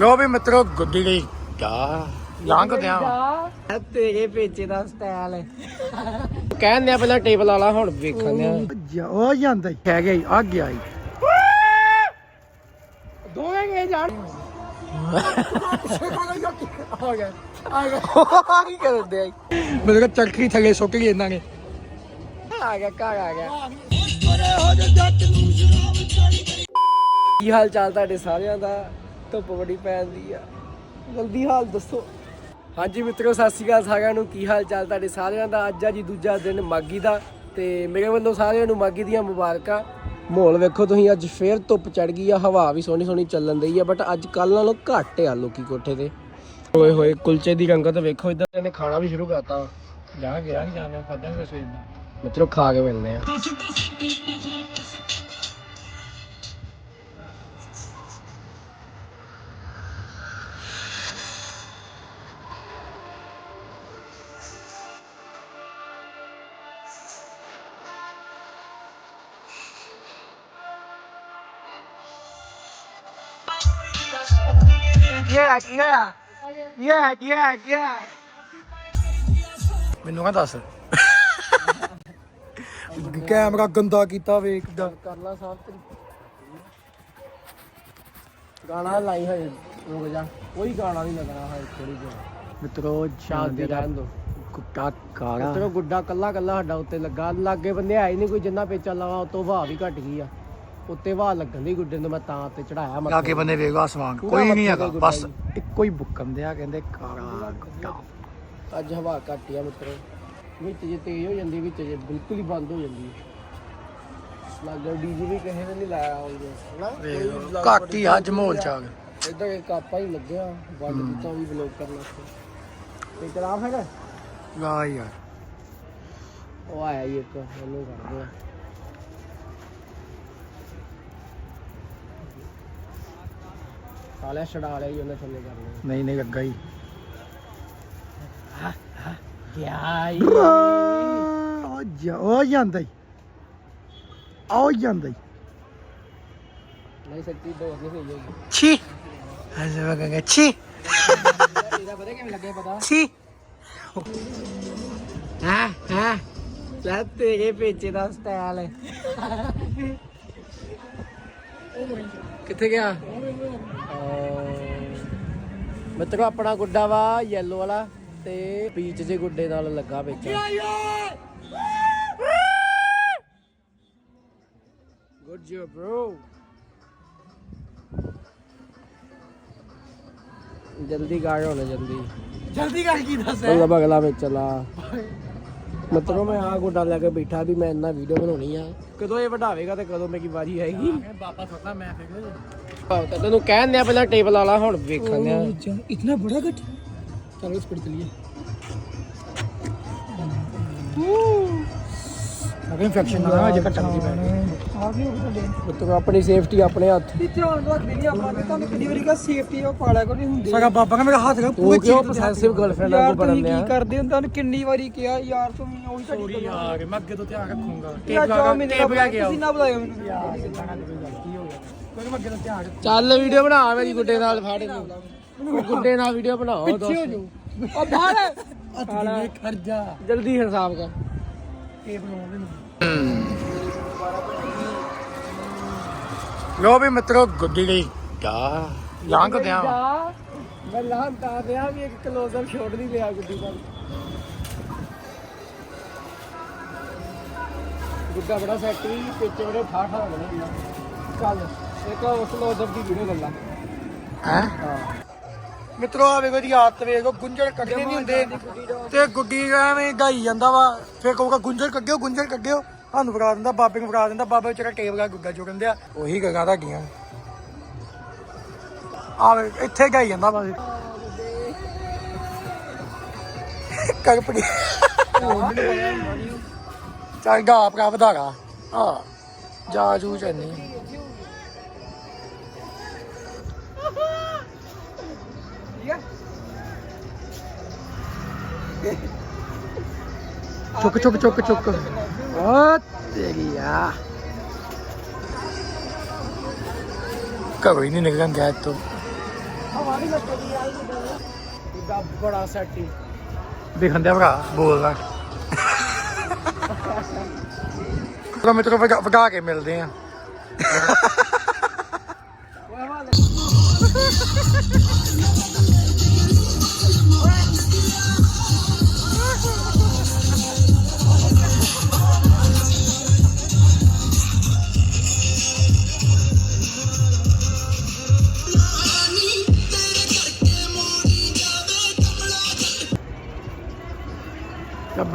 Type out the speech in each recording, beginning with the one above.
ਲੋ ਵੀ ਮਿੱਤਰੋ ਗੁੱਡੀ ਗਈ। ਕਾ ਲੰਘਦੇ ਆ ਆ ਤੇਰੇ ਪੇਚੇ ਦਾ ਸਟਾਈਲ ਹੈ। ਕਹਿੰਦੇ ਆ ਪਹਿਲਾਂ ਟੇਬਲ ਵਾਲਾ ਹੁਣ ਵੇਖਣਦੇ ਆ ਉਹ ਜਾਂਦਾ ਹੀ। ਕਹਿ ਗਿਆ ਆ ਗਿਆ ਹੀ ਦੋਵੇਂ ਗਏ ਜਾਣ। ਆ ਗਿਆ ਆ ਕੀ ਕਰਦੇ ਆ ਮੇਰੇ ਕੋ ਚੱਕੀ ਥੱਲੇ ਸੁੱਟ ਗਈ ਇਹਨਾਂ ਨੇ। ਆ ਗਿਆ ਘਰ ਆ ਗਿਆ। ਕੀ ਹਾਲ ਚਾਲ ਤੁਹਾਡੇ ਸਾਰਿਆਂ ਦਾ? ਧੁੱਪ ਬੜੀ ਪੈਂਦੀ ਆ ਜਲਦੀ ਹਾਲ ਦੱਸੋ ਹਾਂਜੀ ਮਿੱਤਰੋ ਸਤਿ ਸ਼੍ਰੀ ਅਕਾਲ ਸਾਰਿਆਂ ਨੂੰ ਕੀ ਹਾਲ ਚਾਲ ਤੁਹਾਡੇ ਸਾਰਿਆਂ ਦਾ ਅੱਜ ਆ ਜੀ ਦੂਜਾ ਦਿਨ ਮਾਗੀ ਦਾ ਤੇ ਮੇਰੇ ਵੱਲੋਂ ਸਾਰਿਆਂ ਨੂੰ ਮਾਗੀ ਦੀਆਂ ਮੁਬਾਰਕਾਂ ਮਾਹੌਲ ਵੇਖੋ ਤੁਸੀਂ ਅੱਜ ਫੇਰ ਧੁੱਪ ਚੜ ਗਈ ਆ ਹਵਾ ਵੀ ਸੋਹਣੀ ਸੋਹਣੀ ਚੱਲਣ ਦਈ ਆ ਬਟ ਅੱਜ ਕੱਲ ਨਾਲੋਂ ਘੱਟ ਆ ਲੋਕੀ ਕੋਠੇ ਤੇ ਓਏ ਹੋਏ ਕੁਲਚੇ ਦੀ ਰੰਗਤ ਵੇਖੋ ਇਦਾਂ ਇਹਨੇ ਖਾਣਾ ਵੀ ਸ਼ੁਰੂ ਕਰਤਾ ਜਾ ਗਿਆ ਨਹੀਂ ਜਾਣਾ ਖਾਦਾਂਗੇ ਸਵੇਰ ਮਿੱਤਰੋ ਖਾ ਕੇ ਮਿਲਦੇ ਆ ਮੈਨੂੰ ਕਾ ਦੱਸ। ਕੈਮਰਾ ਗੰਦਾ ਕੀਤਾ ਵੇਖਦਾ ਕਰ ਲਾ ਸਾਫ਼ ਤਰੀ। ਗਾਣਾ ਲਾਈ ਹੋਏ ਰੁਕ ਜਾ। ਕੋਈ ਗਾਣਾ ਨਹੀਂ ਲੱਗਣਾ ਹੈ ਥੋੜੀ ਜਿਹੀ। ਮਿੱਤਰੋ ਸ਼ਾਂਤੀ ਰਹਿਣ ਦੋ। ਕੁੱਤਾ ਕਾਲਾ। ਤੇਰਾ ਗੁੱਡਾ ਕੱਲਾ ਕੱਲਾ ਸਾਡਾ ਉੱਤੇ ਲੱਗਾ। ਲਾਗੇ ਬੰਦੇ ਆਏ ਨਹੀਂ ਕੋਈ ਜਿੰਨਾ ਪੇਚਾ ਲਾਵਾ ਉਤੋਂ ਵਾਹ ਵੀ ਘਟ ਗਈ ਆ। ਉੱਤੇ ਵਾਹ ਲੱਗਣ ਦੀ ਗੁੱਡੇ ਨੂੰ ਮੈਂ ਤਾਂ ਉੱਤੇ ਚੜਾਇਆ ਮੈਂ ਲਾਗੇ ਬੰਦੇ ਵੇਖੋ ਆਸਮਾਨ ਪੂਰਾ ਕੋਈ ਨਹੀਂ ਮੱਥੇ ਹੈਗਾ ਤੇ ਬਸ। ਇੱਕੋ ਹੀ ਬੁੱਕਮ ਦਿਆ ਕਹਿੰਦੇ ਕਾਲਾ ਗੁੱਡਾ। ਅੱਜ ਹਵਾ ਘੱਟ ਆ ਮਿੱਤਰੋ। ਵਿੱਚ ਜੇ ਤੇਜ਼ ਹੋ ਜਾਂਦੀ ਵਿੱਚ ਜੇ ਬਿਲਕੁਲ ਹੀ ਬੰਦ ਹੋ ਜਾਂਦੀ। ਲਾਗੇ ਡੀਜੇ ਵੀ ਕਿਸੇ ਨੇ ਨਹੀਂ ਲਾਇਆ ਹੋਊਗਾ ਹਨਾ? ਕੋਈ ਘੱਟ ਹੀ ਅੱਜ ਮਾਹੌਲ ਚ ਆ ਗਿਆ ਇਦਾਂ ਇੱਕ ਆਪਾ ਹੀ ਲੱਗਿਆ ਵੰਡ ਦਿੱਤਾ ਵੀ ਬਲੌਕ ਕਰਨ ਤੇ ਚਲਾਫ ਹੈਗਾ? ਲਾ ਯਾਰ। ਉਹ ਆਇਆ ਹੀ ਇੱਕ ਉਹਨੂੰ ਕਰਦੇ ਆ। ਸਾਲਿਆ ਛਡਾ ਲਿਆ ਹੀ ਉਹਨੇ ਥੱਲੇ ਕਰ ਲਿਆ। ਨਹੀਂ ਨਹੀਂ ਲੱਗਾ ਹੀ। ਕਿਆ ਹੀ। ਉਹ ਜਾ ਉਹ ਜਾਂਦਾ ਹੀ। ਆਉ ਜਾਂਦਾ ਹੀ। ਨਹੀਂ ਸੱਚੀ ਦੋ ਨਹੀਂ ਹੋਈ ਹੋਗੀ। ਛੀ। ਹਜ਼ੇ ਵਗਾਂਗੇ ਛੀ। ਇਹਦਾ ਪਤਾ ਕਿਵੇਂ ਲੱਗਿਆ ਪਤਾ? ਛੀ। ਹਾਂ ਹਾਂ? ਲੈ ਤੇਰੇ ਪੇਚੇ ਦਾ ਸਟਾਈਲ ਹੈ ਕਿੱਥੇ ਗਿਆ? ਮਿੱਤਰੋ ਆਪਣਾ ਗੁੱਡਾ ਵਾ ਯੈਲੋ ਵਾਲਾ ਤੇ ਪੀਚ ਜੇ ਗੁੱਡੇ ਨਾਲ ਲੱਗਾ ਵਿੱਚ। ਗੁੱਡ ਜੋਬ ਬ੍ਰੋ ਜਲਦੀ ਗਾੜ ਹੋਣਾ ਜਲਦੀ। ਜਲਦੀ ਕਰ ਕੀ ਦੱਸ ਉਹਦਾ ਬਗਲਾ ਵਿੱਚ ਚਲਾ ਮਤਲਬ ਮੈਂ ਆ ਗੋਡਾ ਲੈ ਕੇ ਬੈਠਾ ਵੀ ਮੈਂ ਇੰਨਾ ਵੀਡੀਓ ਬਣਾਉਣੀ ਆ। ਕਦੋਂ ਇਹ ਵਢਾਵੇਗਾ ਤੇ ਕਦੋਂ ਮੇਰੀ ਵਾਰੀ ਆਏਗੀ? ਬਾਪਾ ਥੋੜਾ ਮੈਂ ਫੇਰ ਤੈਨੂੰ ਕਹਿਣ ਦਿਆ ਪਹਿਲਾਂ ਟੇਬਲ ਵਾਲਾ ਹੁਣ ਵੇਖਣ ਦਿਆ। ਇਤਨਾ ਬੜਾ ਗੱਟ ਚਲੋ ਇਸ ਪਰ ਚਲੀਏ ਅਗਰ ਇਨਫੈਕਸ਼ਨ ਨਾ ਹੋਵੇ ਜੇ ਘਟਣ ਦੀ ਆ ਵੀ ਉਹ ਤਾਂ ਤੂੰ ਆਪਣੀ ਸੇਫਟੀ ਆਪਣੇ ਹੱਥ। ਵੀ ਧਿਆਨ ਰੱਖਦੇ ਵਾਰੀ ਕਹਾ ਸੇਫਟੀ ਉਹ ਪਾਲਿਆ ਕੋ ਹੁੰਦੀ। ਸਗਾ ਬਾਬਾ ਕਹਿੰਦਾ ਹੱਥ ਗਾ ਪੂਰੇ ਕੀ ਕਰਦੇ ਹੋ? ਤੁਹਾਨੂੰ ਕਿੰਨੀ ਵਾਰੀ ਕਿਹਾ ਯਾਰ ਤੁਸੀਂ ਉਹੀ ਤੁਹਾਡੀ ਸੋਰੀ ਗੱਲ ਯਾਰ ਮੈਂ ਅੱਗੇ ਤੋਂ ਧਿਆਨ ਰੱਖੂੰਗਾ। ਯਾਰ ਜੋ ਮੈਨੂੰ ਟੇਪ ਲਾ ਕੇ ਆਓ ਤੁਸੀਂ ਨਾ ਬੁਲਾਇਓ ਮੈਨੂੰ। ਯਾਰ ਕੋਈ ਮੈਂ ਤੋਂ ਧਿਆਨ ਚੱਲ ਵੀਡੀਓ ਬਣਾ ਮੇਰੀ ਗੁੱਡੇ ਨਾਲ ਫੜ ਇਹਨੂੰ। ਗੁੱਡੇ ਨਾਲ ਵੀਡੀਓ ਬਣਾਓ ਜਲਦੀ ਇਹ ਬਣਾਉਣ ਦੇ ਨੂੰ ਲੋ ਵੀ ਮਿੱਤਰੋ ਗੁੱਡੀ ਲਈ ਦਾ ਲੰਘ ਦਿਆਂ ਮੈਂ ਲੰਘ ਦਾ ਰਿਹਾ ਵੀ ਇੱਕ ਕਲੋਜ਼ ਅਪ ਸ਼ਾਟ ਨਹੀਂ ਲਿਆ ਗੁੱਡੀ ਦਾ ਗੁੱਡਾ ਬੜਾ ਸੈਟ ਵੀ ਪਿੱਛੇ ਉਹਦੇ ਠਾ ਠਾ ਹੋ ਗਏ ਚੱਲ ਇੱਕ ਉਸ ਲੋਜ਼ਬ ਦੀ ਵੀਡੀਓ ਗੱਲਾਂ ਹੈ ਹਾਂ ਮਿੱਤਰੋ ਆ ਵੇਖੋ ਦੀ ਆਦਤ ਵੇਖੋ, ਗੁੰਝਲ ਕੱਢੇ ਨਹੀਂ ਹੁੰਦੇ। ਤੇ ਗੁੱਡੀ ਐਵੇਂ ਗਾਈ ਜਾਂਦਾ ਵਾ, ਫੇਰ ਕਹੂਗਾ, ਗੁੰਝਲ ਕੱਢਿਓ ਗੁੰਝਲ ਕੱਢਿਓ। ਤੁਹਾਨੂੰ ਫੜਾ ਦਿੰਦਾ, ਬਾਬੇ ਨੂੰ ਫੜਾ ਦਿੰਦਾ, ਬਾਬਾ ਵਿਚਾਰਾ ਟੇਪ ਗਾ ਗੁੱਗਾ ਚੁਗਣ ਦਿਆ। ਉਹੀ ਗੱਗਾ ਤੁਹਾਡੀਆਂ ਆ ਵੇ, ਇੱਥੇ ਗਾਈ ਜਾਂਦਾ ਵਾ। ਕਰਪੜੀ ਚੱਲ ਗਾ ਭਰਾ ਵਧਾਗਾ ਆ ਜਾ ਜੂ ਚੰਨੀ। ਚੁੱਕ ਚੁੱਕ ਚੁੱਕ ਚੁੱਕ। ਆ ਤੇਰੀ ਆ। ਘਰੋਂ ਹੀ ਨਹੀਂ ਨਿਕਲਣ ਗਿਆ ਇੱਥੋਂ। ਹਵਾ ਬੜਾ ਸੈਟ ਦੇਖਣ ਦਿਆ ਭਰਾ, ਬੋਲਦਾ। ਚਲੋ ਮਿੱਤਰੋ ਵਗਾ ਕੇ ਮਿਲਦੇ ਆ।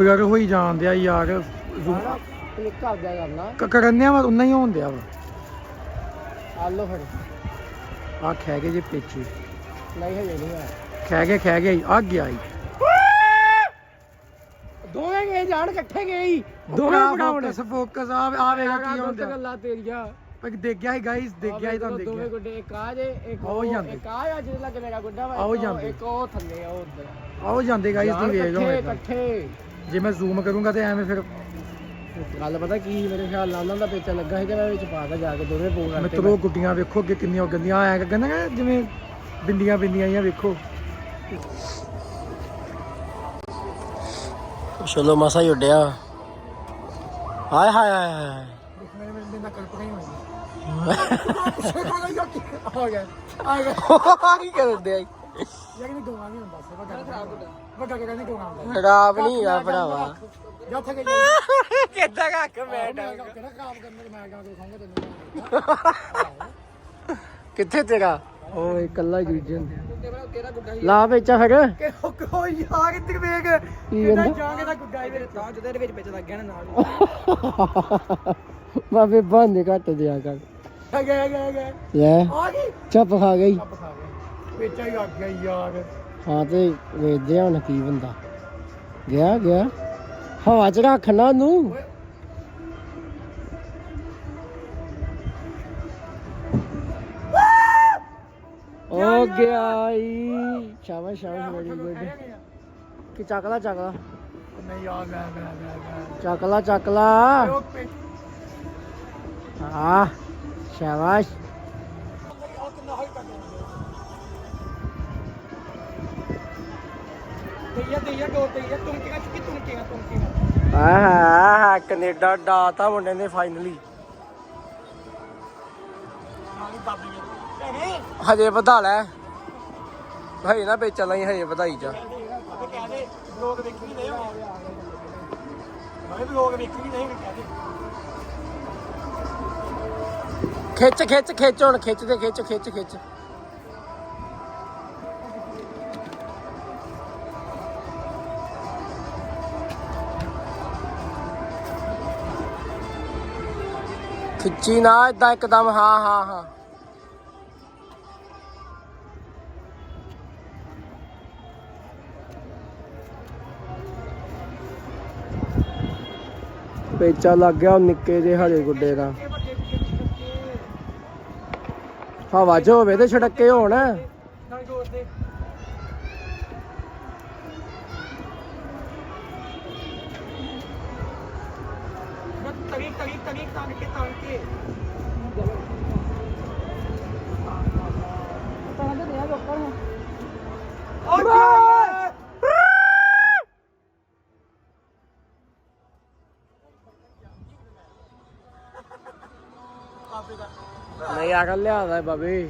ਕੱਬ ਕਰ ਹੋਈ ਜਾਂਦੇ ਆ ਯਾਰ। ਸਾਰਾ ਕਲਿੱਕ ਕਰ ਦਿਆ ਕਰਨਾ। ਕਰਨਿਆ ਵਾ ਉਨਾ ਹੀ ਹੋਣ ਦਿਆ ਵਾ। ਆ ਲੋ ਫਿਰ। ਆ ਖੈ ਗਏ ਜੇ ਪਿੱਛੇ ਨਹੀਂ ਹਜੇ ਨਹੀਂ ਆ ਖੈ ਗਏ ਖੈ ਗਏ ਆ ਗਿਆ ਈ ਦੋਵੇਂ ਗਏ ਜਾਣ ਇਕੱਠੇ ਗਏ ਹੀ। ਦੋਵੇਂ ਦੋਵੇਂ ਬਣਾਉਣ ਫੋਕਸ ਫੋਕਸ ਆ ਆ ਵੇਖ ਕੀ ਗਲਤ ਹੁੰਦਾ ਗੱਲਾਂ ਤੇਰੀਆਂ। ਪਰ ਦੇਖ ਗਿਆ ਸੀ ਗਾਇਸ ਦੇਖ ਗਿਆ ਸੀ ਤੁਹਾਨੂੰ ਦੇਖ ਦੋਵੇਂ ਗਿਆ ਗੁੱਡੇ ਇੱਕ ਆ ਜੇ ਇੱਕ ਆਓ ਉਹ ਜਾਂਦੇ। ਇੱਕ ਆ ਆ ਜਿਹਦੇ ਲੱਗੇ ਮੇਰਾ ਗੁੱਡਾ ਵਾ ਆਓ ਇੱਕ ਉਹ- ਜਾਂਦੇ। ਇੱਕ ਉਹ ਥੱਲੇ ਆ ਉਹ ਉੱਧਰ। ਆਓ ਜਾਂਦੇ ਗਾਇਸ ਜਾਣ ਤੁਸੀਂ ਵੇਖ ਲਓ ਇਕੱਠੇ ਮੇਰੇ ਨਾਲ। ਇਕੱਠੇ। ਜੇ ਮੈਂ ਜ਼ੂਮ ਕਰੂੰਗਾ ਤੇ ਐਵੇਂ ਫਿਰ ਗੱਲ ਪਤਾ ਕੀ ਮੇਰੇ ਖਿਆਲ ਨਾਲ ਉਹਨਾਂ ਦਾ ਪੇਚਾ ਲੱਗਾ ਸੀ ਤੇ ਮੈਂ ਵਿੱਚ ਪਾ ਕੇ ਜਾ ਕੇ ਦੋਵੇਂ ਪੋ ਕਰਤੇ ਮਿੱਤਰੋ ਗੁੱਡੀਆਂ ਵੇਖੋ ਅੱਗੇ ਕਿੰਨੀਆਂ ਗੰਦੀਆਂ ਐ ਕਹਿੰਦਾ ਨਾ ਜਿਵੇਂ ਬਿੰਦੀਆਂ ਬਿੰਦੀਆਂ ਆਈਆਂ ਵੇਖੋ। ਚਲੋ ਮਸਾ ਹੀ ਉੱਡਿਆ। ਹਾਏ ਹਾਏ ਹਾਏ ਹਾਏ ਮੇਰੇ ਮੇਰੇ ਨਾਲ ਕਲਪ ਨਹੀਂ ਹੋਈ। ਆ ਗਿਆ ਆ ਗਿਆ। ਕੀ ਕਰਦੇ ਆ ਯਾਰ ਨਹੀਂ ਗਵਾ ਨਹੀਂ ਹੁੰਦਾ ਸੇ ਵੱਡਾ ਵੱਡਾ ਵੱਡਾ ਨਹੀਂ ਗਵਾ ਹੁੰਦਾ ਖਰਾਬ ਨਹੀਂ ਆ ਭਰਾਵਾ। ਜਾ ਥੱਕ ਕਿੱਦਾਂ ਕੱਕ ਮੈਂ ਕਿਹੜਾ ਕੰਮ ਕਰਨੇ ਮੈਂ ਕਿਹਾ ਦਿਖਾਉਂਗਾ ਤੈਨੂੰ। ਕਿੱਥੇ ਤੇਰਾ? ਉਹ ਇਕੱਲਾ ਹੀ ਜੂਝੇ ਲਾ ਵੇਚਾ ਫਿਰ। ਕਿ ਕੋ ਯਾਰ ਇੱਧਰ ਵੇਖ? ਕੀ ਕਿੰਨਾ ਕਹਿੰਦਾ? ਜਾਂਗੇ ਦਾ ਗੁੱਡਾ ਹੀ ਮੇਰੇ ਤਾਂ ਜਿਹਦੇ ਵਿੱਚ ਵਿੱਚ ਲੱਗ ਗਿਆ ਨਾ ਨਾਲ। ਬਾਬੇ ਬੰਦ ਘੱਟ ਦਿਆ ਕਰ। ਆ ਗਿਆ ਆ ਗਿਆ ਆ ਗਿਆ ਲੈ। ਆ ਗਈ। ਚੱਪ ਖਾ ਗਈ। ਕੱਪ ਖਾ ਗਿਆ ਵੇਚਾ ਹੀ ਆ ਗਿਆ ਯਾਰ। ਹਾਂ ਤੇ ਵੇਚਦੇ ਆ ਹੁਣ ਕੀ ਬੰਦਾ। ਗਿਆ ਗਿਆ। ਹਵਾ ਚ ਰੱਖਣਾ ਨੂੰ ਹੋ ਗਿਆ ਈ। ਸ਼ਾਬਾਸ਼ ਸ਼ਾਬਾਸ਼ ਵੈਰੀ ਗੁੱਡ ਕਿ ਚੱਕਲਾ ਚੱਕਲਾ? ਨਹੀਂ ਆ ਗਿਆ ਗਿਆ ਗਿਆ ਚੱਕਲਾ ਚੱਕਲਾ। ਸ਼ਾਬਾਸ਼। ਦੋ ਚੁੱਕੀ ਆਹ ਕੈਨੇਡਾ ਡਾਤਾ ਮੁੰਡੇ ਨੇ ਫਾਈਨਲੀ ਹਜੇ ਵਧਾ ਲੈ। ਹਜੇ ਨਾ ਵੇਚ ਲਈ ਹਜੇ ਵਧਾਈ ਜਾ। ਲੋਕ ਵੇਖੀ ਨਹੀਂ ਹੋਣੇ। ਮੈਂ ਵੀ ਲੋਕ ਵੇਖੀ ਨਹੀਂ ਕਹਿ ਦੇ। ਖਿੱਚ ਖਿੱਚ ਖਿੱਚ ਹੁਣ ਖਿੱਚ ਦੇ ਖਿੱਚ ਖਿੱਚ ਖਿੱਚ। ਖਿੱਚੀ ਨਾ ਇਦਾਂ ਇੱਕਦਮ, ਹਾਂ ਹਾਂ ਹਾਂ। ਪੇਚਾ ਲੱਗ ਗਿਆ ਉਹ ਨਿੱਕੇ ਜਿਹੇ ਹਰੇ ਗੁੱਡੇ ਦਾ। ਹਵਾ 'ਚ ਹੋਵੇ ਤੇ ਛੜਕੇ ਹੋਣ। ਕੇ ਤਾਂ ਕੇ ਤਾਂ ਦੇ ਆ ਲੋਕਾਂ ਨੂੰ ਓ ਯਾਰ ਨਹੀਂ ਆ ਲਿਆਦਾ ਹੈ ਬਾਬੇ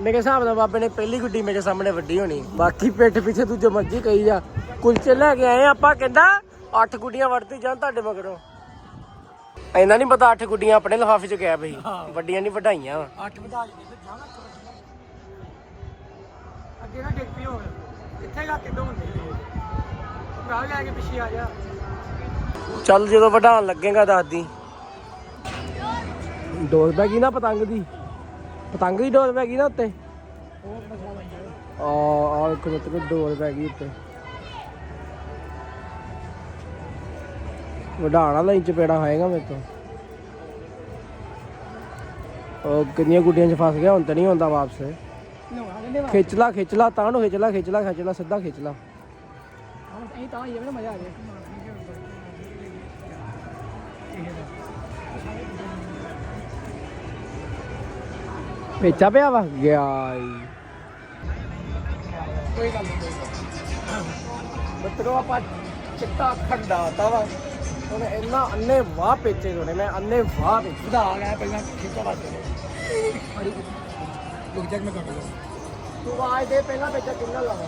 ਮੇਰੇ ਹਿਸਾਬ ਨਾਲ ਬਾਬੇ ਨੇ ਪਹਿਲੀ ਗੁੱਡੀ ਮੇਰੇ ਸਾਹਮਣੇ ਵੱਡੀ ਹੋਣੀ। ਬਾਕੀ ਪਿੱਠ ਪਿੱਛੇ ਦੂਜੇ ਮਰਜ਼ੀ ਕਹੀ ਜਾ। ਕੁਲਚੇ ਲੈ ਕੇ ਆਏ ਆਪਾਂ ਕਹਿੰਦਾ ਅੱਠ ਗੁੱਡੀਆਂ ਵੜਦੀ ਜਾਣ ਤੁਹਾਡੇ ਮਗਰੋਂ। ਇਹਨਾਂ ਨਹੀਂ ਪਤਾ ਅੱਠ ਗੁੱਡੀਆਂ ਆਪਣੇ ਲਿਫਾਫੇ 'ਚ ਗਿਆ ਬਈ ਵੱਡੀਆਂ ਨਹੀਂ ਵਧਾਈਆਂ ਵਾਂ। ਅੱਠ ਵਧਾ ਕੇ ਤੇ ਜਾਣਾ ਅੱਗੇ ਨਾ ਡਿੱਗ ਪਈ ਹੋਣ ਕਿੱਥੇ ਗਾ ਕਿੱਦੋਂ ਹੁੰਦੇ ਨਾਲ ਲੈ ਕੇ ਪਿੱਛੇ ਆ ਜਾ। ਚੱਲ ਜਦੋਂ ਵਧਾਉਣ ਲੱਗੇਗਾ ਦੱਸਦੀ ਡੋਰ ਪੈ ਗਈ ਨਾ ਪਤੰਗ ਦੀ। ਪਤੰਗ ਦੀ ਡੋਰ ਪੈ ਗਈ ਨਾ ਉੱਤੇ? ਆ ਆ ਇੱਕ ਮਤਲਬ ਡੋਰ ਪੈ ਗਈ ਉੱਤੇ। ਵਡਾਣਾ ਲਈ ਚਪੇੜਾ ਖਾਏਗਾ ਮੇਰੇ ਤੋਂ। ਉਹ ਕਿੰਨੀਆਂ ਗੁੱਡੀਆਂ 'ਚ ਫਸ ਗਿਆ ਹੁਣ ਤਾਂ ਨਹੀਂ ਹੁੰਦਾ ਵਾਪਸ। ਖਿੱਚ ਲਾ ਖਿੱਚ ਲਾ ਤਾਂ ਨੂੰ ਖਿੱਚ ਲਾ ਖਿੱਚ ਲਾ ਖਿੱਚ ਲਾ ਸਿੱਧਾ ਖਿੱਚ ਲਾ ਮਜ਼ਾ ਆ ਗਿਆ। ਪੇਚਾ ਪਿਆ ਵਾ? ਗਿਆ। ਕੋਈ ਗੱਲ ਨਹੀਂ ਮਿੱਤਰੋ ਆਪਾਂ ਚਿੱਟਾ ਖੰਡਾਤਾ ਵਾ। ਹੁਣ ਇੰਨਾ ਅੰਨੇ ਵਾਹ ਪੇਚੇ ਹੋਣੇ ਮੈਂ ਅੰਨੇ ਵਾਹ ਪੇਚੇ। ਵਧਾ ਗਿਆ ਪਹਿਲਾਂ ਖਿੱਚਾ ਵੱਜ ਗਿਆ। ਰੁਕ ਜਾ ਮੈਂ ਕੱਟ ਲਾਂ ਤੂੰ ਆਵਾਜ਼ ਦੇ ਪਹਿਲਾਂ ਪੇਚਾ ਕਿੰਨਾ ਲਾਵਾਂ?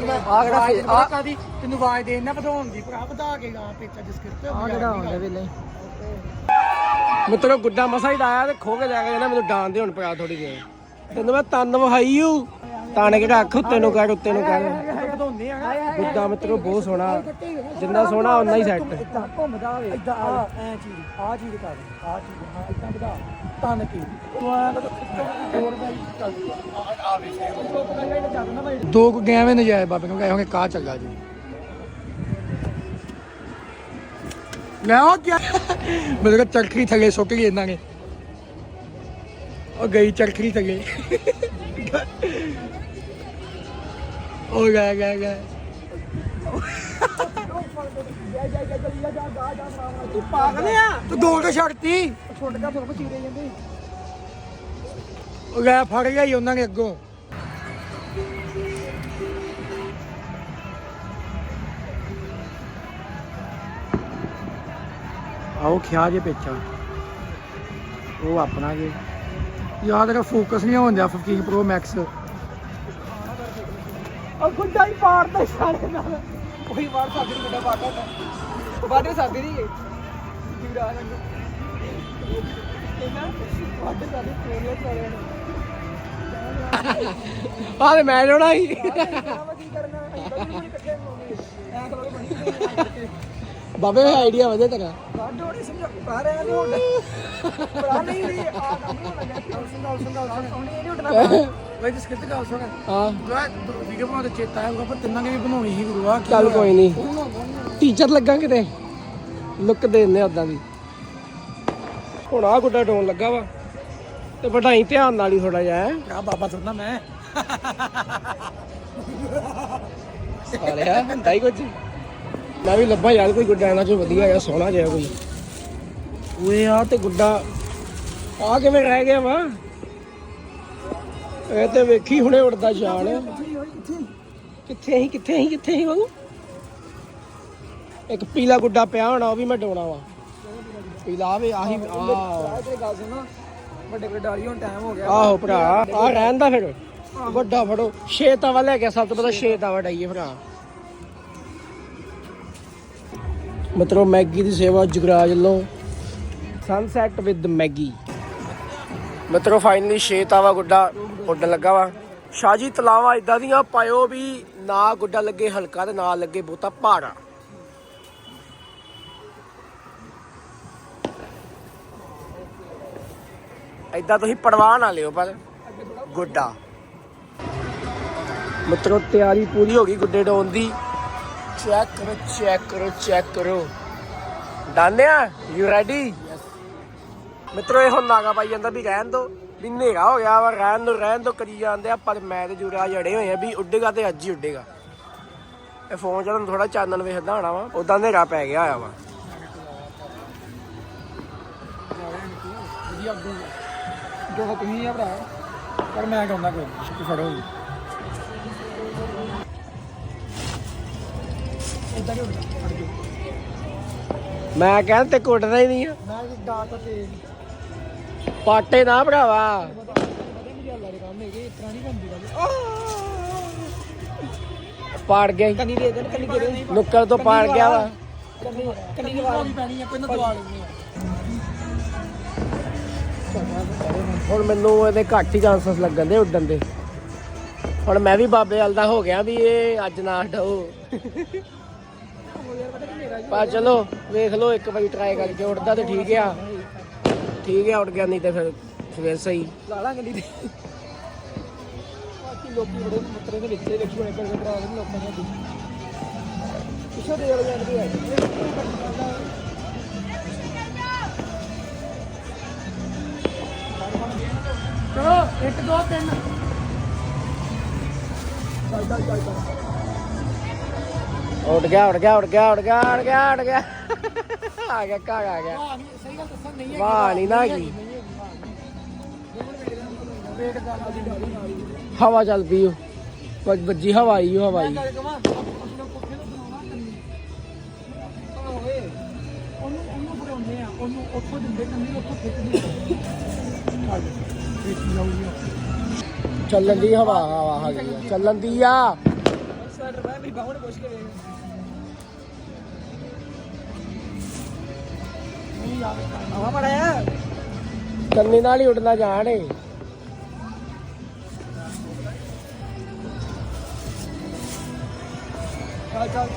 ਮੈਂ ਕਿਹੜਾ ਫੇ- ਆਹ- ਕਾਦੀ ਤੈਨੂੰ ਆਵਾਜ਼ ਦੇ ਨਾ ਵਧਾਉਣ ਦੀ। ਭਰਾ ਵਧਾ ਕੇ ਗਾ ਪੇਚਾ ਜਿਸ ਕਿਤੇ ਆ ਕਿਹੜਾ ਹੁੰਦਾ ਵੇਲੇ? ਮਿੱਤਰੋ ਗੁੱਡਾ ਮਸਾ ਹੀ ਲਾਇਆ ਤੇ ਖੋ ਕੇ ਲੈ ਕੇ ਜਾਣਾ ਮੈਨੂੰ ਡਾਂਦੇ ਹੁਣ ਪਿਆ ਥੋੜੀ ਦੇਰ। ਤੈਨੂੰ ਮੈਂ ਤੰਨ ਵਹਾਈ ਹੂੰ। ਤਾਣ ਕੇ ਰੱਖ ਉੱਤੇ ਨੂੰ ਕਰ ਉੱਤੇ ਨੂੰ ਕਰ। ਵਧਾਉਂਦੇ ਆ ਗੁੱਡਾ ਮਿੱਤਰੋ ਬਹੁਤ ਸੋਹਣਾ ਜਿੰਨਾ ਸੋਹਣਾ ਉਨਾ ਹੀ ਸੈੱਟ ਇਦਾਂ ਘੁੰਮਦਾ ਹੋਵੇ। ਇਦਾਂ ਆ ਐ ਚੀਜ਼ ਆ ਚੀਜ਼ ਕਰ ਆ ਚੀਜ਼ ਹਾਂ ਇਦਾਂ ਵਧਾ ਤਨ ਕੀ। ਤੂੰ ਆ ਤਾਂ ਹੋਰ ਦਾ ਹੀ ਚੱਲ। ਆ ਵੀ ਚੱਲਦਾ ਭਾਈ ਦੋ ਕੁ ਗਏ ਵੇ ਨਜਾਇਜ਼ ਬਾਬੇ ਨੂੰ ਕਹੇ ਹੋਗੇ ਕਾ ਚੱਗਾ ਜੀ। ਲੈ ਉਹ ਕੀ ਮੇਰੇ ਕੋ ਚਰਖੀ ਥੱਲੇ ਸੁੱਟ ਗਈ ਇਹਨਾਂ ਨੇ। ਉਹ ਗਈ ਚਰਖੀ ਥੱਲੇ। ਉਹ ਗਿਆ ਗਿਆ ਗਿਆ। ਤੂੰ ਪਾਗਲ ਆ। ਤੂੰ ਦੋ ਕੇ ਛੱਡਤੀ। ਛੁੱਟ ਗਿਆ ਫਿਰ ਚੀਰੇ ਜਾਂਦੇ। ਉਹ ਗਿਆ ਫੜ ਗਿਆ ਹੀ ਉਹਨਾਂ ਨੇ ਅੱਗੋਂ। ਆਓ ਖਿਆ ਜੇ ਪੇਚਾ। ਉਹ ਆਪਣਾ ਜੇ। ਯਾਦ ਰੱਖ ਫੋਕਸ ਨਹੀਂ ਹੁੰਦਾ 15 ਪ੍ਰੋ ਮੈਕਸ ਉਹ ਗੁੱਡਾ ਹੀ ਪਾੜਦਾ ਸਾਰੇ ਨਾਲ। ਕੋਈ ਵਾਰ ਸਾਡੀ ਨੂੰ ਗੁੱਡਾ ਪਾੜਦਾ ਬਾਡੇ ਸਾਡੀ ਨਹੀਂ ਰੰਗ ਇਹਨਾਂ ਬਾਡੇ ਸਾਡੀ ਚਲੇ ਨੇ। ਆਹ ਤੇ ਮੈਂ ਤਾਂ ਬੜੀ ਬਣੀ ਬਾਬੇ ਆਈਡੀਆ ਵਧੇ ਤੇਰਾ। ਬਾਡੋ ਨਹੀਂ ਸਮਝ ਪਾ ਰਿਹਾ ਨਹੀਂ ਹੁੰਦਾ ਪੜਾ ਨਹੀਂ ਨਹੀਂ ਆ ਕੰਮ ਨਹੀਂ ਹੋਣਾ ਗੱਲ ਸੁਣ ਗੱਲ ਸੁਣ ਗੱਲ ਸੁਣ ਇਹ ਨਹੀਂ ਉੱਠਣਾ ਵੇ ਜਿਸ ਕਿਤੇ ਗੱਲ ਸੁਣ। ਹਾਂ। ਗੁਰੂਆ ਵੀਡੀਓ ਬਣਾਉਣ ਤੇ ਚੇਤਾ ਆਇਆ ਪਰ ਤਿੰਨਾਂ ਨੇ ਵੀ ਬਣਾਉਣੀ ਸੀ ਗੁਰੂਆ ਕੀ ਚੱਲ? ਕੋਈ ਨਹੀਂ। ਟੀਚਰ ਲੱਗਾ ਕਿਤੇ? ਲੁੱਕ ਦੇ ਦਿੰਦੇ ਉਦਾਂ ਦੀ ਹੁਣ ਆ ਗੁੱਡਾ ਡੋਨ ਲੱਗਾ ਵਾ। ਤੇ ਵਧਾਈ ਧਿਆਨ ਨਾਲ ਹੀ ਥੋੜਾ ਜਿਹਾ। ਆ ਬਾਬਾ ਸੁਣਦਾ ਮੈਂ। ਸਾਲਿਆ ਹੁੰਦਾ ਹੀ ਕੁਝ। ਮੈਂ ਵੀ ਲੱਭਾ ਯਾਰ ਕੋਈ ਗੁੱਡਾ ਇਹਨਾਂ ਚੋਂ ਵਧੀਆ ਜਿਹਾ ਸੋਹਣਾ ਜਿਹਾ ਕੋਈ। ਓਏ ਆ ਤੇ ਗੁੱਡਾ। ਆ ਕਿਵੇਂ ਰਹਿ ਗਿਆ ਵਾ? ਇਹ ਤੇ ਵੇਖੀ ਹੁਣੇ ਉੜਦਾ ਸ਼ਾਨ ਕਿੱਥੇ ਹੀ ਕਿੱਥੇ ਹੀ ਕਿੱਥੇ ਹੀ ਬਾਬੂ? ਇੱਕ ਪੀਲਾ ਗੁੱਡਾ ਪਿਆ ਹੋਣਾ ਉਹ ਵੀ ਮੈਂ ਡੋਣਾ ਵਾ। ਪੀਲਾ ਵੇ ਆਹੀ ਆ ਆ ਤੇ ਗੱਲ ਸੁਣ ਵੱਡੇ ਵੱਡੇ ਡਾਲੀ ਹੁਣ ਟਾਈਮ ਹੋ ਗਿਆ। ਆਹੋ ਭਰਾ ਆ ਰਹਿੰਦਾ ਫਿਰ। ਵੱਡਾ ਫੜੋ। ਛੇ ਤਵਾ ਲੈ ਕੇ ਸਭ ਤੋਂ ਪਹਿਲਾਂ ਛੇ ਤਵਾ ਡਾਈਏ ਭਰਾ। ਮਤਲਬ ਮੈਗੀ ਦੀ ਸੇਵਾ ਜੁਗਰਾਜ ਵੱਲੋਂ ਸਨਸੈਟ ਵਿਦ ਮੈਗੀ। ਮਤਲਬ ਫਾਈਨਲੀ ਛੇ ਤਵਾ ਗੁੱਡਾ ਉੱਡਣ ਲੱਗਾ ਵਾ। ਸ਼ਾਜੀ ਤਲਾਵਾ ਇਦਾਂ ਦੀਆਂ ਪਾਇਓ ਵੀ ਨਾ ਗੁੱਡਾ ਲੱਗੇ, ਹਲਕਾ ਤੇ ਨਾ ਲੱਗੇ ਬਹੁਤਾ ਭਾਰਾ। ਇਦਾਂ ਤੁਸੀਂ ਪਰਵਾਹ ਨਾ ਲਿਓ ਪਰ ਗੁੱਡਾ। ਮਤਲਬ ਤਿਆਰੀ ਪੂਰੀ ਹੋ ਗਈ ਗੁੱਡੇ ਡਾਉਣ ਦੀ। ਚੈੱਕ ਕਰੋ ਚੈੱਕ ਕਰੋ ਚੈੱਕ ਕਰੋ। ਡਾਨਿਆ ਯੂ ਰੈਡੀ ਮਿੱਤਰੋ ਇਹ ਹੁਣ ਨਾਗਾ ਪਾਈ ਜਾਂਦਾ ਵੀ ਰਹਿਣ ਦੋ। ਵੀ ਹਨੇਰਾ ਹੋ ਗਿਆ ਵਾ ਰਹਿਣ ਦੋ ਰਹਿਣ ਦੋ ਕਰੀ ਜਾਂਦੇ ਆ। ਪਰ ਮੈਂ ਤੇ ਜੁੜਾ ਜੜੇ ਹੋਏ ਆ ਵੀ ਉੱਡੇਗਾ ਤੇ ਅੱਜ ਹੀ ਉੱਡੇਗਾ। ਇਹ ਫੋਨ ਚ ਥੋੜਾ ਚਾਨਣ ਵੇਖਦਾ ਹੋਣਾ ਵਾ। ਉਦਾਂ ਹਨੇਰਾ ਪੈ ਗਿਆ ਹੋਇਆ ਵਾ। ਵਧੀਆ ਅੱਗੋਂ ਜੋ ਤੁਸੀਂ ਆ ਭਰਾ। ਪਰ ਮੈਂ ਕਹਿੰਦਾ ਕੋਈ ਨੀ, ਤੂੰ ਫੜੋ। ਫੜ ਮੈਂ ਕਹਿੰਦਾ ਤੇ ਕੁੱਟਦਾ ਹੀ ਨਹੀਂ ਆ। ਮੈਂ ਵੀ ਡਾਟ ਤੇ ਪਾਟੇ ਨਾ ਭਰਾਵਾ। ਪਤਾ ਨਹੀਂ ਗੱਲ ਆ ਕੰਮ ਹੈਗੇ ਇਸ ਤਰ੍ਹਾਂ ਨਹੀਂ ਬੰਦੀ ਗੱਲ ਪਾੜ ਗਿਆ। ਕੰਨੀ ਦੇ ਦੇਣ ਕੰਨੀ ਦੇ ਦੇ। ਨੁੱਕਰ ਤੋਂ ਪਾੜ ਗਿਆ ਵਾ। ਕੰਨੀ ਕੰਨੀ ਦੀ ਦਵਾਈ ਪੈਣੀ ਆ ਕੋਈ ਨਾ ਦਵਾ ਲੈਣੀ ਆ। ਹੁਣ ਮੈਨੂੰ ਇਹਦੇ ਘੱਟ ਹੀ ਚਾਂਸਸ ਲੱਗਣ ਦੇ ਉੱਡਣ ਦੇ। ਹੁਣ ਮੈਂ ਵੀ ਬਾਬੇ ਵਾਲ ਦਾ ਹੋ ਗਿਆ ਵੀ ਇਹ ਅੱਜ ਨਾ ਡਓ। ਪਰ ਚਲੋ ਵੇਖ ਲਓ ਇੱਕ ਵਾਰੀ ਟਰਾਈ ਕਰਕੇ ਉੱਡਦਾ ਤੇ ਠੀਕ ਆ। ਠੀਕ ਆ ਉੱਡ ਗਿਆ ਨਹੀਂ ਤੇ ਫਿਰ ਫਿਰ ਸਹੀ। ਲਾਲਾ ਕੰਨੀ ਦੇ ਬਾਕੀ ਲੋਕੀ ਬੜੇ ਮਤਰੇ ਦੇ ਵਿੱਚ ਦੇਖੀ ਹੋਣੇ ਕਰਦੇ ਭਰਾ ਦੇ ਲੋਕਾਂ ਨੇ ਪਿੱਛੋਂ ਦੇ ਵਾਲੇ ਜਾਂਦੇ ਆ। ਚਲੋ 1 2 3 ਉੱਡ ਗਿਆ ਉੱਡ ਗਿਆ ਉੱਡ ਗਿਆ ਉੱਡ ਗਿਆ ਉੱਡ ਗਿਆ ਉੱਡ ਗਿਆ ਆ ਗਿਆ ਘਰ ਆ ਗਿਆ ਸਹੀ ਗੱਲ ਦੱਸਾਂ ਨਹੀਂ ਵਾਹ ਨਹੀਂ ਨਾ ਕੀ ਵੇਟ ਕਰ ਦੀ ਡਾਲੀ ਨਾਲ ਹੀ ਹਵਾ ਚੱਲ। ਪਈ ਓ ਵੱਜ- ਵੱਜੀ ਹਵਾ ਆਈ ਓ ਹਵਾ ਆਈ ਗੱਲ ਕਵਾਂ ਆਪਣੇ ਕੋਠੇ ਨੂੰ ਬਣਾਉਣਾ ਕੰਨੀ ਓਏ ਉਹਨੂੰ ਉਹਨੂੰ ਬਣਾਉਂਦੇ ਆ ਉਹਨੂੰ ਉੱਥੋਂ ਦਿੰਦੇ ਕੰਨੀ ਉੱਥੋਂ ਖਿੱਚਦੇ ਆ ਚੱਲ ਖੇਤੀ ਲਾਉਂਦੀ ਆ ਚੱਲਣ ਦੀ ਹਵਾ ਹਵਾ ਆ ਗਈ ਆ, ਚੱਲਣ ਦੀ ਆ ਸਵੈਟਰ ਮੈਂ ਵੀ ਬਾਹਰ ਪੁੱਛ ਆਵਾ ਮੜਿਆ ਕੰਨੇ ਨਾਲ ਹੀ ਉੱਡਣਾ ਜਾਣੇ ਚੱਲ ਚੱਲ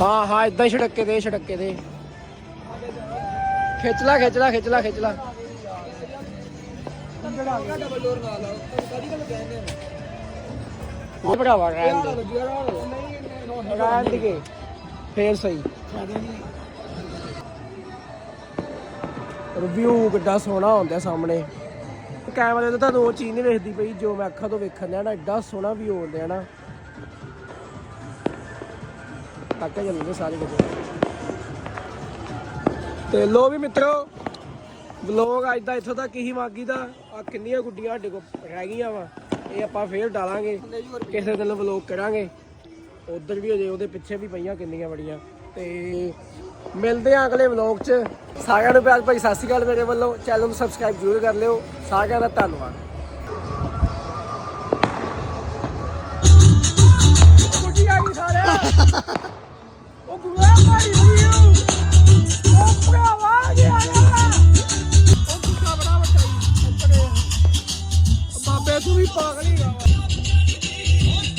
ਹਾਂ ਹਾਂ ਇਦਾਂ ਛੜਕੇ ਦੇ ਛੜਕੇ ਦੇ। ਖਿੱਚ ਲਾ ਖਿੱਚ ਲਾ ਖਿੱਚ ਲਾ ਖਿੱਚ ਲਾ। ਜਿਹੜਾ ਆ ਡਬਲ ਨਾਲ ਆ ਕਦੀ ਕਦੀ ਕਹਿੰਦੇ ਆ ਉਹ ਭਰਾਵਾ ਰਹਿਣ ਦੇ। ਲੱਗਿਆ ਨਹੀਂ ਰਹਿਣ ਦੇ। ਫੇਰ ਸਹੀ ਫਾਇਦਾ ਨਹੀਂ ਰਿਵਿਊ ਕਿੱਡਾ ਸੋਹਣਾ ਹੁੰਦਾ ਸਾਹਮਣੇ। ਕੈਮਰੇ ਤੇ ਤੁਹਾਨੂੰ ਉਹ ਚੀਜ਼ ਨਹੀਂ ਵੇਖਦੀ ਪਈ ਜੋ ਮੈਂ ਅੱਖਾਂ ਤੋਂ ਵੇਖਣ ਡਿਆ ਨਾ ਐਡਾ ਸੋਹਣਾ ਵੀ ਹੋ ਰਿਹਾ ਨਾ। ਤੱਕ ਜਾਂਦੇ ਸਾਰੇ ਕਿਤੇ। ਤੇ ਲੋ ਵੀ ਮਿੱਤਰੋ ਵਲੋਗ ਅੱਜ ਦਾ ਇੱਥੋਂ ਤੱਕ ਹੀ ਮਾਗੀ ਦਾ। ਆ ਕਿੰਨੀਆਂ ਗੁੱਡੀਆਂ ਸਾਡੇ ਕੋਲ ਰਹਿ ਗਈਆਂ ਵਾ। ਇਹ ਆਪਾਂ ਫੇਰ ਡਾਲਾਂਗੇ, ਕਿਸੇ ਦਿਨ ਵਲੋਗ ਕਰਾਂਗੇ। ਉਧਰ ਵੀ ਅਜੇ ਉਹਦੇ ਪਿੱਛੇ ਵੀ ਪਈਆਂ ਕਿੰਨੀਆਂ ਬੜੀਆਂ। ਤੇ ਮਿਲਦੇ ਆ ਅਗਲੇ ਵਲੋਗ 'ਚ। ਸਾਰਿਆਂ ਨੂੰ ਪਿਆਰ ਭਾਈ, ਸਤਿ ਸ਼੍ਰੀ ਅਕਾਲ ਮੇਰੇ ਵੱਲੋਂ। ਚੈਨਲ ਨੂੰ ਸਬਸਕ੍ਰਾਈਬ ਜ਼ਰੂਰ ਕਰ ਲਿਓ। ਸਾਰਿਆਂ ਦਾ ਧੰਨਵਾਦ। ਉਹ ਗੁਆ ਮਾਰੀ ਹੋਈ ਉਹ ਭਰਾਵਾ ਗਿਆ ਉਹ ਤੂੰ ਵੀ ਪਾਗਲ ਹੀ ਗਾ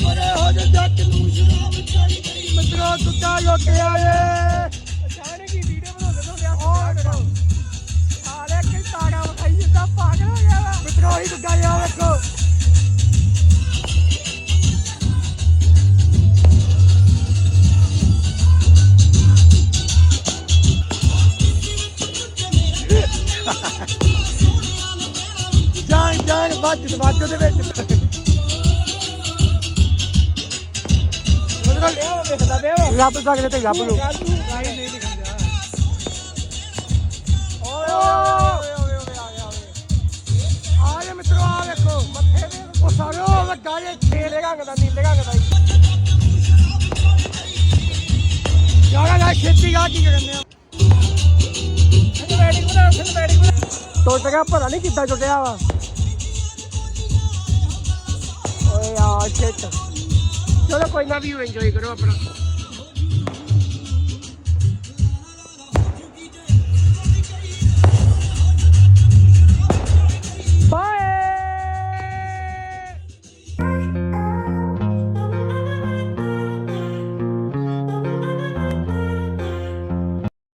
ਪਰੇ ਹੋ ਜਾ ਜੱਟ ਨੂੰ ਸ਼ਰਾਬ ਚਾਹੀ ਗਈ ਮਿੱਤਰੋ ਟੁੱਟਾ ਲੋਕੇ ਆਏ। ਜਾਣੇ ਕੀ ਵੀਡੀਓ ਬਣਾਉਂਦੇ ਤੋਂ ਗਿਆ ਸਾਲੇ ਕਿ ਤਾੜਾ ਵਿਖਾਈ ਜਿੱਦਾਂ ਪਾਗਲ ਹੋ ਗਿਆ ਵਾ। ਮਿੱਤਰੋ ਹੀ ਟੁੱਟਾ ਜਾ ਵੇਖੋ। ਵੱਜ ਦੇ ਵਿੱਚ। ਉਹਦਾ ਲਿਆ ਵੇਖਦਾ ਪਿਆ ਰੱਬ ਸਕਦੇ ਤੇ ਰੱਬ ਤੂੰ ਨਹੀਂ ਨਹੀਂ ਦਿਖਣ ਜਾ ਓਏ ਓਏ ਓਏ ਓਏ ਆ ਗਿਆ ਓਏ ਆ ਗਿਆ ਮਿੱਤਰੋ ਆ ਵੇਖੋ। ਮੱਥੇ ਦੇ ਉਹ ਸਾਰੇ ਉਹ ਵੱਡਾ ਜੇ ਛੇਲੇ ਰੰਗ ਦਾ ਨੀਲੇ ਰੰਗ ਦਾ ਯਾਰਾ ਨਾ ਖੇਤੀ ਗਾ ਕੀ ਕਰਨੇ ਆ ਸਿਨਮੈਟਿਕ ਬਣਾ ਸਿਨਮੈਟਿਕ ਬਣਾ। ਟੁੱਟ ਗਿਆ ਪਤਾ ਨਹੀਂ ਕਿੱਦਾਂ ਟੁੱਟਿਆ ਵਾ। ਓਏ ਯਾਰ ਚਲੋ ਕੋਈ ਨਾ ਵੀ ਇੰਜੋਏ ਕਰੋ ਆਪਣਾ।